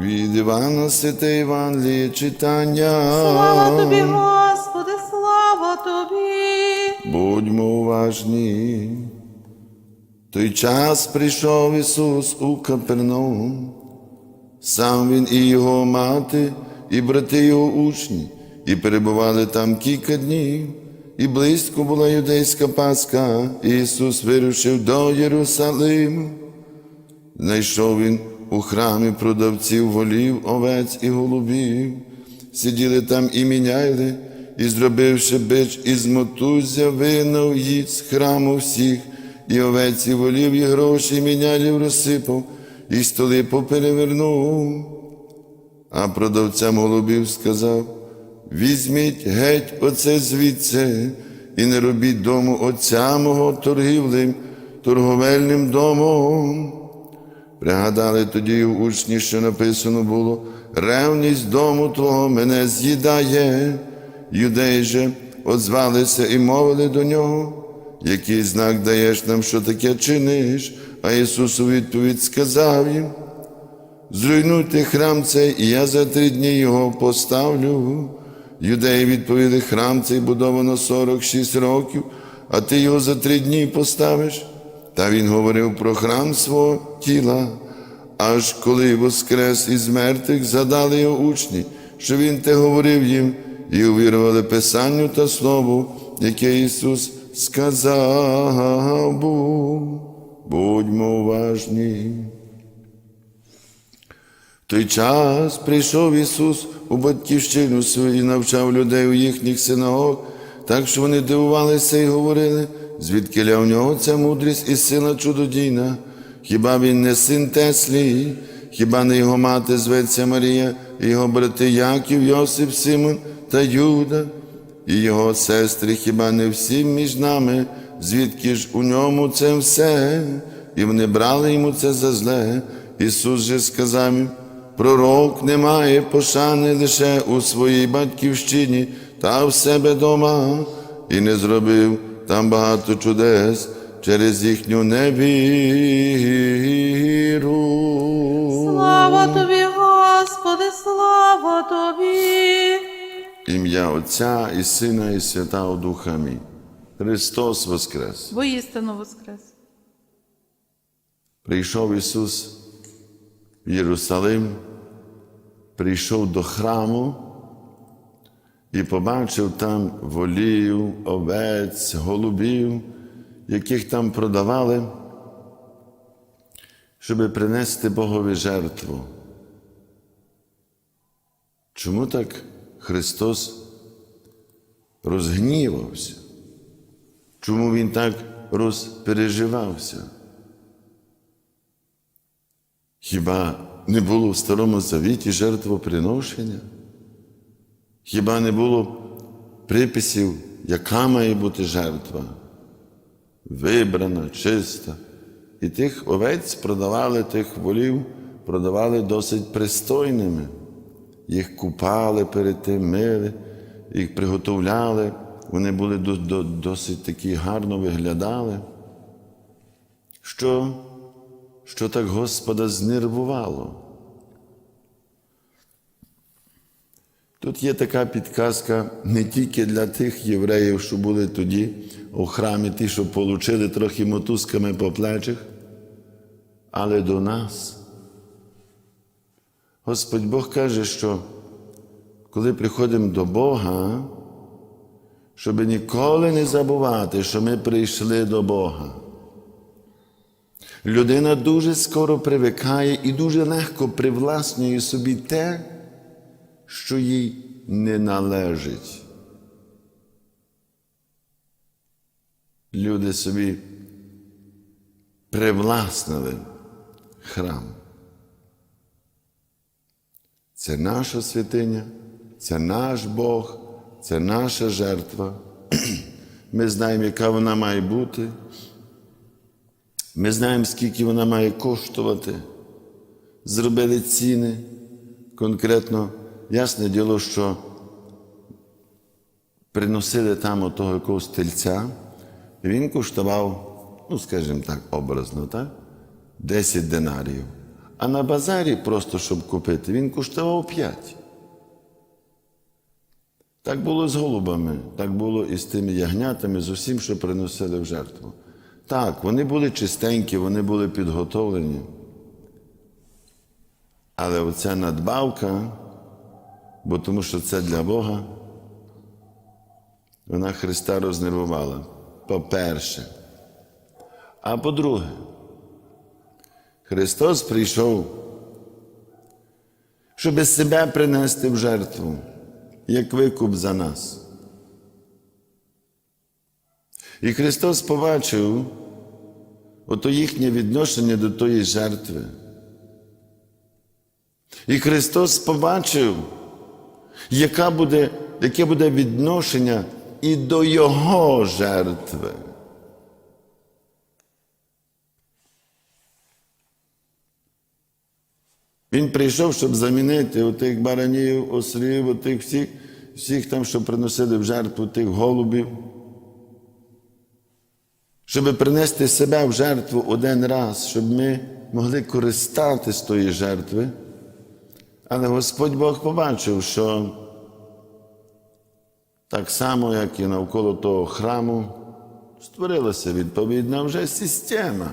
Від Івана Святе Євангеліє читання. Слава Тобі, Господи, слава Тобі. Будьмо уважні. Той час прийшов Ісус у Капернаум. Сам Він і його мати, і брати його учні, і перебували там кілька днів, і близько була юдейська Пасха, Ісус вирушив до Єрусалиму. Знайшов він у храмі продавців волів, овець і голубів, сиділи там і міняли, і, зробивши бич із мотузя, винув їх з храму всіх, і овець і волів, і гроші мінялів розсипав, і столи поперевернув. А продавцям голубів сказав: візьміть геть оце звідси, і не робіть дому отця мого торгівлим, торговельним домом. Пригадали тоді учні, що написано було, ревність дому Твого мене з'їдає. Юдеї же озвалися і мовили до нього, який знак даєш нам, що таке чиниш? А Ісус у відповідь сказав їм, зруйнуйте храм цей, і я за три дні його поставлю. Юдеї відповіли, храм цей будовано 46 років, а ти його за три дні поставиш. Та він говорив про храм свого тіла. Аж коли воскрес із мертвих, задали його учні, що він те говорив їм, і увірували Писанню та Слову, яке Ісус сказав. Будьмо уважні. Той час прийшов Ісус у батьківщину свою і навчав людей у їхніх синагог, так що вони дивувалися і говорили, звідки в нього ця мудрість і сила чудодійна, хіба він не син Теслі, хіба не його мати зветься Марія, і його брати Яків, Йосип, Симон та Юда, і його сестри, хіба не всі між нами, звідки ж у ньому це все, і вони брали йому це за зле. Ісус же сказав їм, Пророк не має пошани лише у своїй батьківщині та в себе дома, і не зробив там багато чудес через їхню невіру. Слава Тобі, Господи, слава Тобі. Ім'я Отця і Сина, і Святого Духа. Амінь. Христос Воскрес! Воістину воскрес. Прийшов Ісус в Єрусалим, прийшов до храму і побачив там волів, овець, голубів, яких там продавали, щоб принести Богові жертву. Чому так Христос розгнівався? Чому Він так розпереживався? Хіба не було в Старому Завіті жертвоприношення? Хіба не було приписів, яка має бути жертва? Вибрана, чиста. І тих овець продавали, тих волів продавали досить пристойними. Їх купали перед тим, мили, їх приготовляли, вони були до- до- досить такі гарно виглядали. Що що так Господа знервувало. Тут є така підказка не тільки для тих євреїв, що були тоді у храмі, ті, що получили трохи мотузками по плечах, але до нас. Господь Бог каже, що коли приходимо до Бога, щоб ніколи не забувати, що ми прийшли до Бога. Людина дуже скоро привикає і дуже легко привласнює собі те, що їй не належить. Люди собі привласнили храм. Це наша святиня, це наш Бог, це наша жертва. Ми знаємо, яка вона має бути. Ми знаємо, скільки вона має коштувати. Зробили ціни конкретно. Ясне діло, що приносили там отого якогось тельця, він коштував ну, скажімо так, образно, так? 10 динарів. А на базарі, просто щоб купити, він коштував 5. Так було з голубами, так було і з тими ягнятами, з усім, що приносили в жертву. Так, вони були чистенькі, вони були підготовлені. Але оця надбавка, бо тому що це для Бога, вона Христа рознервувала. По-перше. А по-друге, Христос прийшов, щоб себе принести в жертву, як викуп за нас. І Христос побачив ото їхнє відношення до тої жертви. І Христос побачив, яка буде, яке буде відношення і до Його жертви. Він прийшов, щоб замінити отих баранів, ослів, отих всіх, всіх там, що приносили в жертву тих голубів, щоб принести себе в жертву один раз, щоб ми могли користатись тої жертви. Але Господь Бог побачив, що так само, як і навколо того храму, створилася відповідна вже система.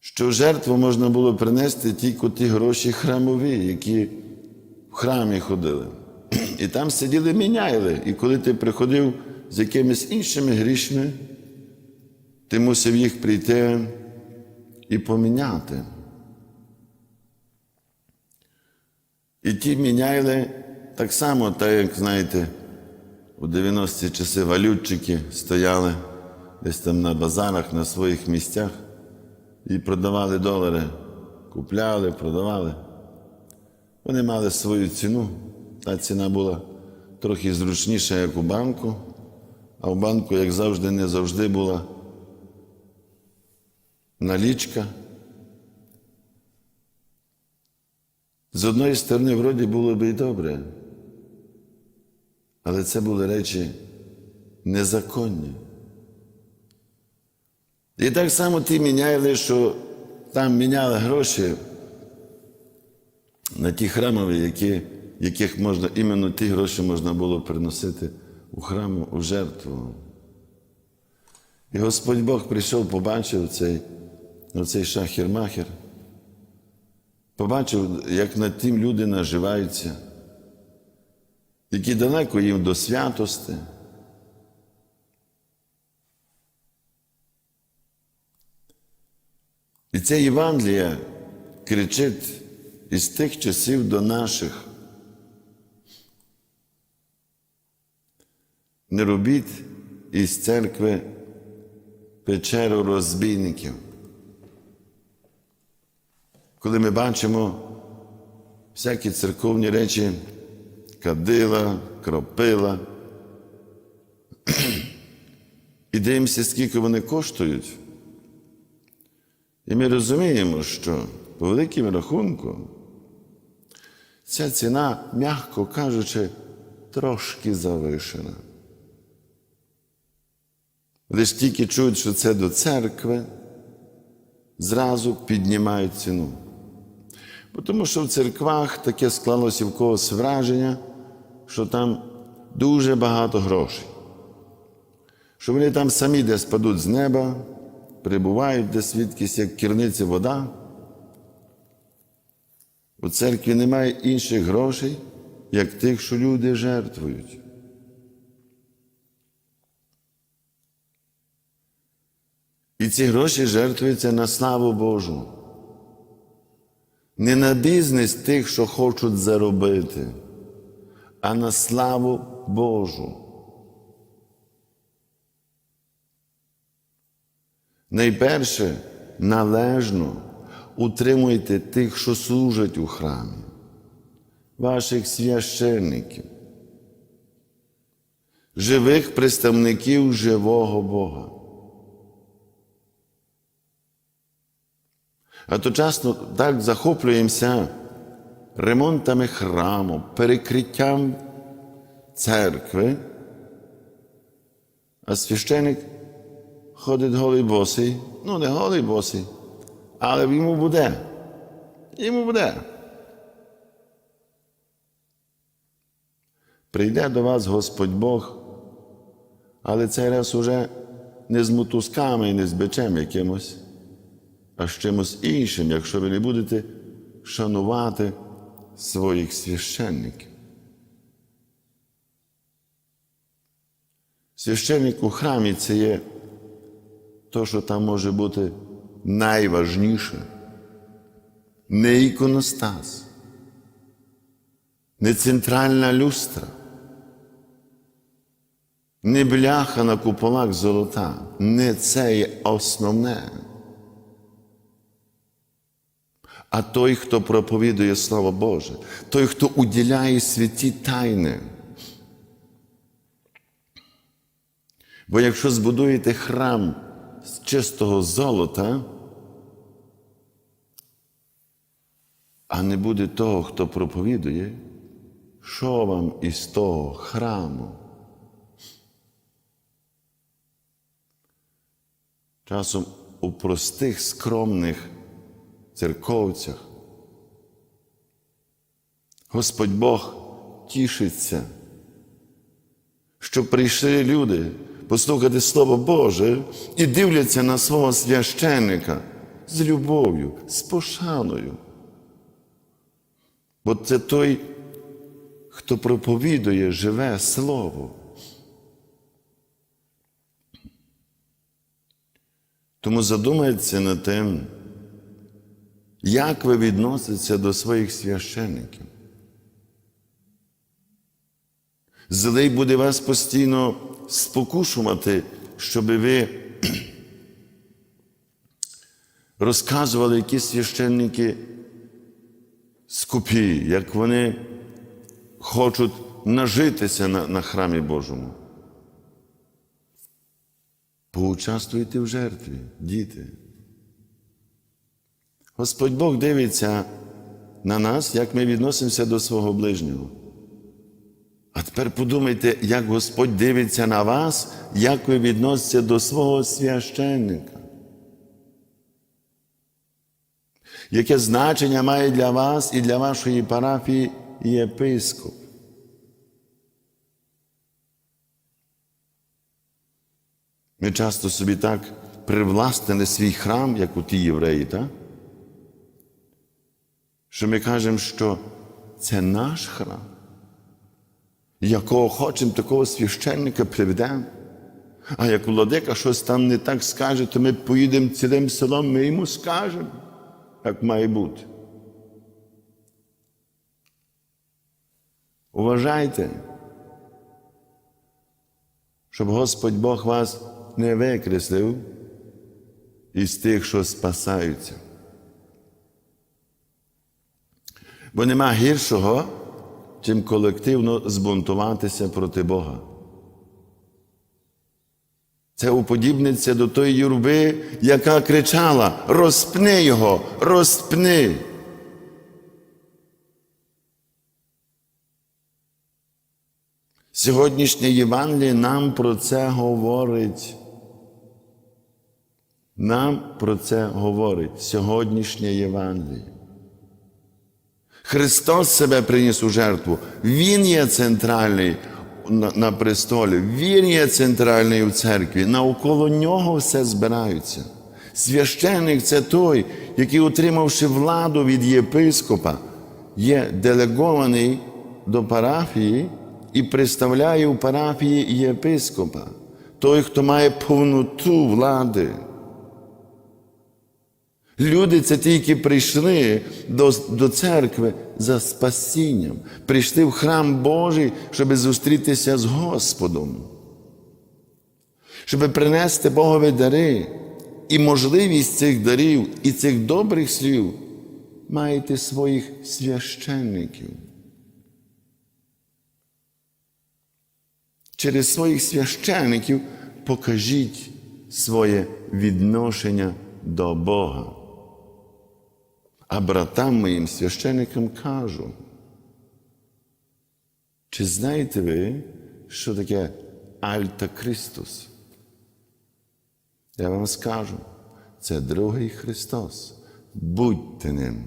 Що жертву можна було принести тільки ті гроші храмові, які в храмі ходили. І там сиділи міняйли. І коли ти приходив з якимись іншими грішми, ти мусив їх прийти і поміняти. І ті міняйли так само, так як, знаєте, у 90-ті часи валютчики стояли десь там на базарах, на своїх місцях і продавали долари, купляли, продавали. Вони мали свою ціну. Та ціна була трохи зручніша, як у банку, а в банку, як завжди, не завжди була налічка. З одної сторони, вроді було би і добре, але це були речі незаконні. І так само ті міняли, що там міняли гроші на ті храмові, які, яких можна, іменно ті гроші можна було приносити у храму у жертву. І Господь Бог прийшов, побачив цей, оцей шахір-махер, побачив, як над тим люди наживаються, які далеко їм до святости. І ця Євангелія кричить із тих часів до наших. Не робіть із церкви печеру розбійників. Коли ми бачимо всякі церковні речі, кадила, кропила, і дивимося, скільки вони коштують. І ми розуміємо, що по великому рахунку ця ціна, м'яко кажучи, трошки завишена. Лиш тільки чують, що це до церкви, зразу піднімають ціну. Тому що в церквах таке склалося в когось враження, що там дуже багато грошей, що вони там самі десь падуть з неба прибувають де свідкість, як кірниці вода. У церкві немає інших грошей, як тих, що люди жертвують. Ці гроші жертвуються на славу Божу. Не на бізнес тих, що хочуть заробити, а на славу Божу. Найперше належно утримуйте тих, що служать у храмі, ваших священників, живих представників живого Бога. А то часто так захоплюємося ремонтами храму, перекриттям церкви. А священик ходить голий босий, ну не голий босий, але йому буде. Йому буде. Прийде до вас Господь Бог, але цей раз уже не з мотузками і не з бичем якимось, а з чимось іншим, якщо ви не будете шанувати своїх священників. Священник у храмі це є то, що там може бути найважніше. Не іконостас, не центральна люстра, не бляха на куполах золота. Не це є основне. А той, хто проповідує Слово Боже, той, хто уділяє святі тайни. Бо якщо збудуєте храм з чистого золота, а не буде того, хто проповідує, що вам із того храму? Часом у простих, скромних церковцях Господь Бог тішиться, що прийшли люди послухати Слово Боже і дивляться на свого священника з любов'ю, з пошаною. Бо це той, хто проповідує живе Слово. Тому задумайтеся над тим, як ви відноситеся до своїх священників. Злий буде вас постійно спокушувати, щоб ви розказували, які священники скупі, як вони хочуть нажитися на, на храмі Божому. Поучаствуйте в жертві, діти. Господь Бог дивиться на нас, як ми відносимося до свого ближнього. А тепер подумайте, як Господь дивиться на вас, як ви відноситеся до свого священника. Яке значення має для вас і для вашої парафії єпископ? Ми часто собі так привластили свій храм, як у ті євреї, так? Що ми кажемо, що це наш храм, якого хочемо, такого священника приведемо. А як владика щось там не так скаже, то ми поїдемо цілим селом, ми йому скажемо, як має бути. Уважайте, щоб Господь Бог вас не викреслив із тих, що спасаються. Бо нема гіршого, чим колективно збунтуватися проти Бога. Це уподібниться до тої юрби, яка кричала: розпни його, розпни. Сьогоднішнє Євангеліє нам про це говорить. Нам про це говорить сьогоднішнє Євангеліє. Христос себе приніс у жертву. Він є центральний на, престолі, Він є центральний у церкві. Навколо нього все збираються. Священник це той, який, отримавши владу від єпископа, є делегований до парафії і представляє у парафії єпископа, той, хто має повноту влади. Люди це тільки прийшли до, до церкви за спасінням, прийшли в храм Божий, щоб зустрітися з Господом, щоб принести Богові дари. І можливість цих дарів і цих добрих слів маєте своїх священників. Через своїх священників покажіть своє відношення до Бога. А братам моїм священникам кажу, чи знаєте ви, що таке Альта Христос? Я вам скажу, це другий Христос. Будьте ним.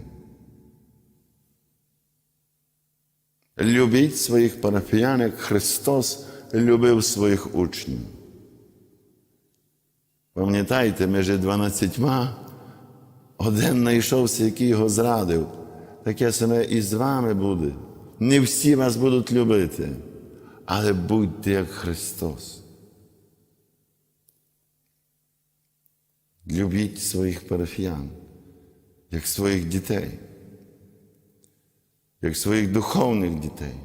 Любіть своїх парафіян, як Христос любив своїх учнів. Пам'ятаєте, між дванадцятьма один знайшовся, який його зрадив. Таке саме і з вами буде. Не всі вас будуть любити, але будьте як Христос. Любіть своїх парафіян, як своїх дітей, як своїх духовних дітей,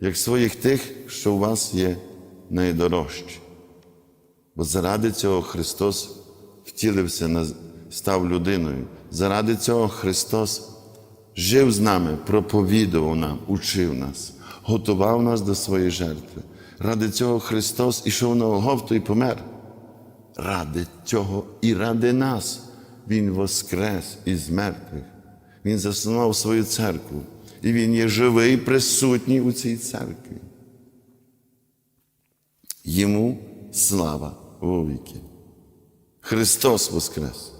як своїх тих, що у вас є найдорожчі. Бо заради цього Христос втілився, став людиною. Заради цього Христос жив з нами, проповідував нам, учив нас, готував нас до своєї жертви. Ради цього Христос ішов на Голгофту і помер. Ради цього і ради нас Він воскрес із мертвих. Він заснував свою церкву. І Він є живий, присутній у цій церкві. Йому слава вовіки. Христос Воскрес!